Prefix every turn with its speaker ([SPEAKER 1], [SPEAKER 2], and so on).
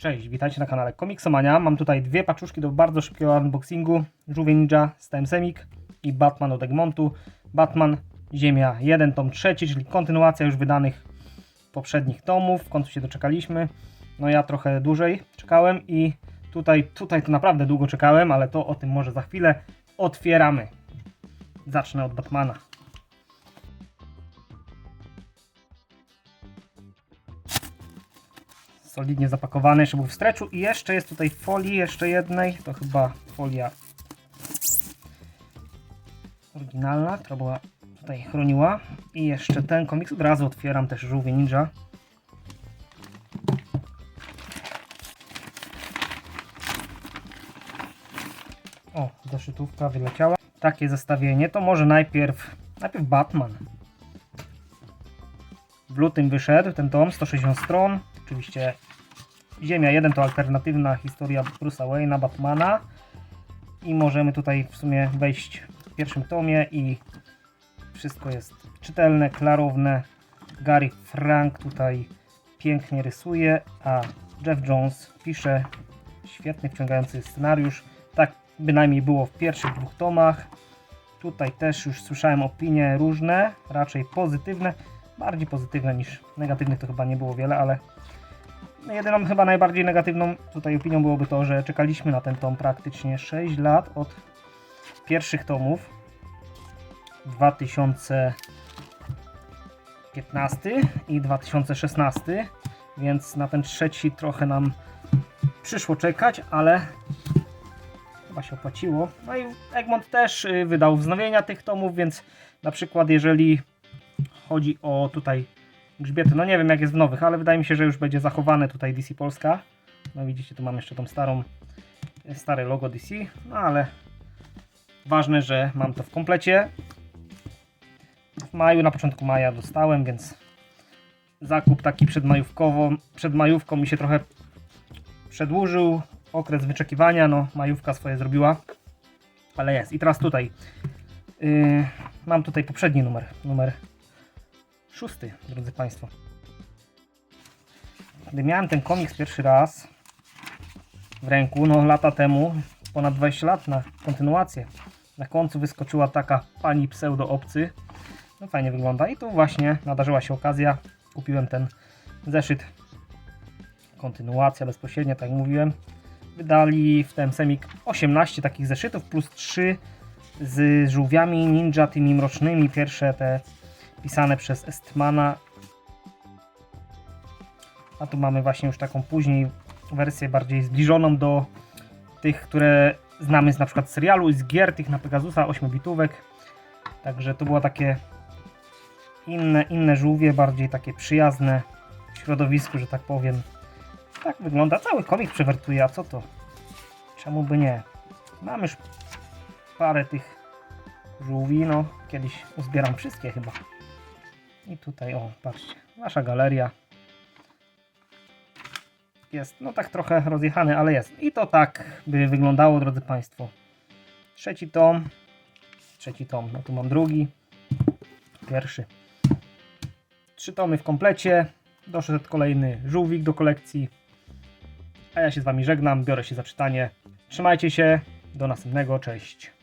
[SPEAKER 1] Cześć, witajcie na kanale Komiksomania. Mam tutaj dwie paczuszki do bardzo szybkiego unboxingu. Żółwie Ninja z Semik i Batman od Egmontu. Batman Ziemia 1, tom trzeci, czyli kontynuacja już wydanych poprzednich tomów. W końcu się doczekaliśmy. No ja trochę dłużej czekałem i tutaj, tutaj to naprawdę długo czekałem, ale to o tym może za chwilę. Otwieramy. Zacznę od Batmana. Solidnie zapakowany, jeszcze był w streczu i jeszcze jest tutaj folii, jeszcze jednej, to chyba folia oryginalna, która była tutaj chroniła. I jeszcze ten komiks, od razu otwieram też Żółwie Ninja. O, zeszytówka wyleciała. Takie zestawienie, to może najpierw najpierw Batman. W lutym wyszedł ten tom, 160 stron. Oczywiście Ziemia 1 to alternatywna historia Bruce'a Wayne'a, Batmana. I możemy tutaj w sumie wejść w pierwszym tomie i wszystko jest czytelne, klarowne. Gary Frank tutaj pięknie rysuje, a Jeff Jones pisze świetny, wciągający scenariusz. Tak bynajmniej było w pierwszych dwóch tomach. Tutaj też już słyszałem opinie różne, raczej pozytywne bardziej pozytywne niż negatywnych to chyba nie było wiele, ale jedyną chyba najbardziej negatywną tutaj opinią byłoby to, że czekaliśmy na ten tom praktycznie 6 lat od pierwszych tomów 2015 i 2016 więc na ten trzeci trochę nam przyszło czekać, ale chyba się opłaciło. No i Egmont też y, wydał wznowienia tych tomów, więc na przykład jeżeli chodzi o tutaj grzbiety. No nie wiem jak jest w nowych, ale wydaje mi się, że już będzie zachowane tutaj DC Polska. No widzicie, tu mam jeszcze tą starą, stare logo DC, no ale ważne, że mam to w komplecie. W maju, na początku maja dostałem, więc zakup taki przedmajówkowo, przed majówką mi się trochę przedłużył. Okres wyczekiwania, no majówka swoje zrobiła, ale jest. I teraz tutaj yy, mam tutaj poprzedni numer, numer szósty, drodzy Państwo. Gdy miałem ten komiks pierwszy raz w ręku, no lata temu, ponad 20 lat na kontynuację, na końcu wyskoczyła taka pani pseudo-obcy. No fajnie wygląda i tu właśnie nadarzyła się okazja. Kupiłem ten zeszyt. Kontynuacja bezpośrednia, tak jak mówiłem. Wydali w tym semik 18 takich zeszytów plus 3 z żółwiami ninja tymi mrocznymi. Pierwsze te pisane przez Estmana. A tu mamy właśnie już taką później wersję bardziej zbliżoną do tych, które znamy z na przykład serialu i z gier tych na Pegasusa 8-bitówek. Także to było takie inne, inne żółwie, bardziej takie przyjazne środowisku, że tak powiem. Tak wygląda. Cały komik przewertuje, a co to? Czemu by nie? Mam już parę tych żółwi, no kiedyś uzbieram wszystkie chyba. I tutaj, o, patrzcie, nasza galeria. Jest, no tak trochę rozjechany, ale jest. I to tak by wyglądało, drodzy Państwo. Trzeci tom. Trzeci tom, no tu mam drugi. Pierwszy. Trzy tomy w komplecie. Doszedł kolejny żółwik do kolekcji. A ja się z Wami żegnam, biorę się za czytanie. Trzymajcie się, do następnego, cześć.